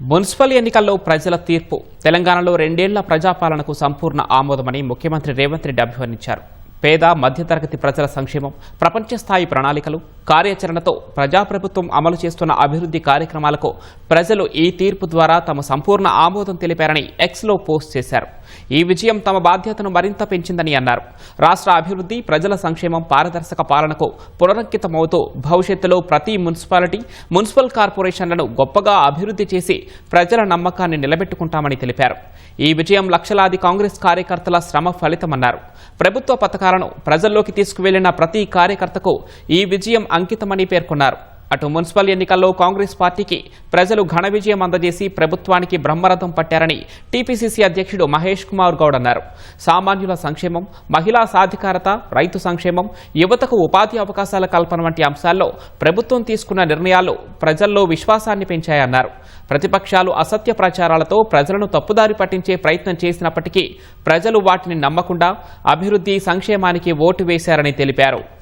Municipal ఎన్నికల్లో ప్రజల తీర్పు. తెలంగాణలో రెండేళ్ళ ప్రజాపాలనకు సంపూర్ణ ఆమోదమని ముఖ్యమంత్రి రేవంత్ రెడ్డి అభివర్ణించారు. పేద మధ్యతరగతి ప్రజల సంక్షేమం ప్రపంచ స్థాయి ప్రణాళికలు కార్యాచరణతో ప్రజాప్రభుత్వం అమలు చేస్తున్న అభివృద్ధి కార్యక్రమాలకు ప్రజలు ఈ తీర్పు ద్వారా తమ సంపూర్ణ ఆమోదం తెలిపారని ఎక్స్లో పోస్ట్ చేశారు. ఈ విజయం తమ బాధ్యతను మరింత పెంచిందని అన్నారు. రాష్ట్ర అభివృద్ధి ప్రజల సంక్షేమం పారదర్శక పాలనకు పునరంకితమవుతూ భవిష్యత్తులో ప్రతి మున్సిపాలిటీ మున్సిపల్ కార్పొరేషన్లను గొప్పగా అభివృద్ధి చేసి ప్రజల నమ్మకాన్ని నిలబెట్టుకుంటామని తెలిపారు. ఈ విజయం లక్షలాది కాంగ్రెస్ కార్యకర్తల శ్రమ ఫలితమన్నారు. ప్రభుత్వ పథకాలను ప్రజల్లోకి తీసుకువెళ్ళిన ప్రతి కార్యకర్తకు ఈ విజయం అంకితమని పేర్కొన్నారు. అటు మున్సిపల్ ఎన్నికల్లో కాంగ్రెస్ పార్టీకి ప్రజలు ఘన విజయం అందజేసి ప్రభుత్వానికి బ్రహ్మరథం పట్టారని టీపీసీసీ అధ్యక్షుడు మహేష్ కుమార్ గౌడ్ అన్నారు. సామాన్యుల సంక్షేమం మహిళా సాధికారత రైతు సంక్షేమం యువతకు ఉపాధి అవకాశాల కల్పన వంటి అంశాల్లో ప్రభుత్వం తీసుకున్న నిర్ణయాలు ప్రజల్లో విశ్వాసాన్ని పెంచాయన్నారు. ప్రతిపక్షాలు అసత్య ప్రచారాలతో ప్రజలను తప్పుదారి పట్టించే ప్రయత్నం చేసినప్పటికీ ప్రజలు వాటిని నమ్మకుండా అభివృద్ధి సంక్షేమానికి ఓటు వేశారని తెలిపారు.